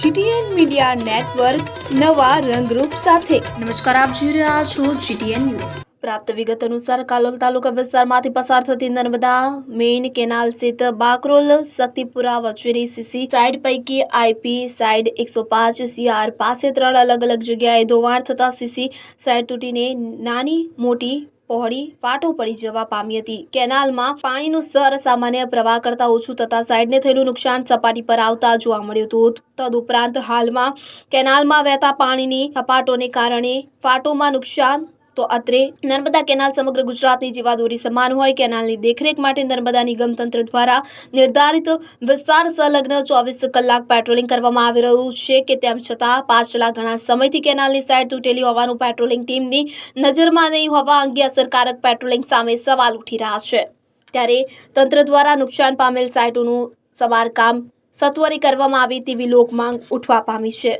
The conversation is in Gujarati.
જીટીએન મીડિયા નેટવર્ક નવા રંગરૂપ સાથે. નમસ્કાર, આપ જોઈ રહ્યા છો જીટીએન ન્યૂઝ. પ્રાપ્ત વિગત અનુસાર કાલોલ તાલુકા વિસ્તારમાંથી પસાર થતી નર્મદા મેઇન કેનાલ સ્થિત બાકરોલ શક્તિપુરા વચ્ચેની સીસી સાઇડ પૈકી આઈપી સાઇડ એકસો પાંચ, સીઆર પાસે ત્રણ અલગ અલગ જગ્યાએ ધોવાણ થતા સીસી સાઇડ તૂટીને નાની મોટી પહોળી ફાટો પડી જવા પામી હતી. કેનાલમાં પાણીનું સ્તર સામાન્ય પ્રવાહ કરતાં ઓછું થતાં સાઇડને થયેલું નુકસાન સપાટી પર આવતા જોવા મળ્યું હતું. તદુપરાંત હાલમાં કેનાલમાં વહેતા પાણીની સપાટોને કારણે ફાટોમાં નુકસાન તો અત્રે નર્મદા કેનાલ સમગ્ર ગુજરાતની જીવાદોરી સમાન હોય. કેનાલની દેખરેખ માટે નર્મદા નિગમ તંત્ર દ્વારા નિર્ધારિત વિસ્તાર સંલગ્ન ચોવીસ કલાક પેટ્રોલિંગ કરવામાં આવી રહ્યું છે કે તેમ છતાં પાછલા ઘણા સમયથી કેનાલની સાઈડ તૂટેલી હોવાનું પેટ્રોલિંગ ટીમની નજરમાં નહીં હોવા અંગે અસરકારક પેટ્રોલિંગ સામે સવાલ ઉઠી રહ્યા છે. ત્યારે તંત્ર દ્વારા નુકસાન પામેલ સાઇટોનું સમારકામ સત્વરે કરવામાં આવે તેવી લોકમાંગ ઉઠવા પામી છે.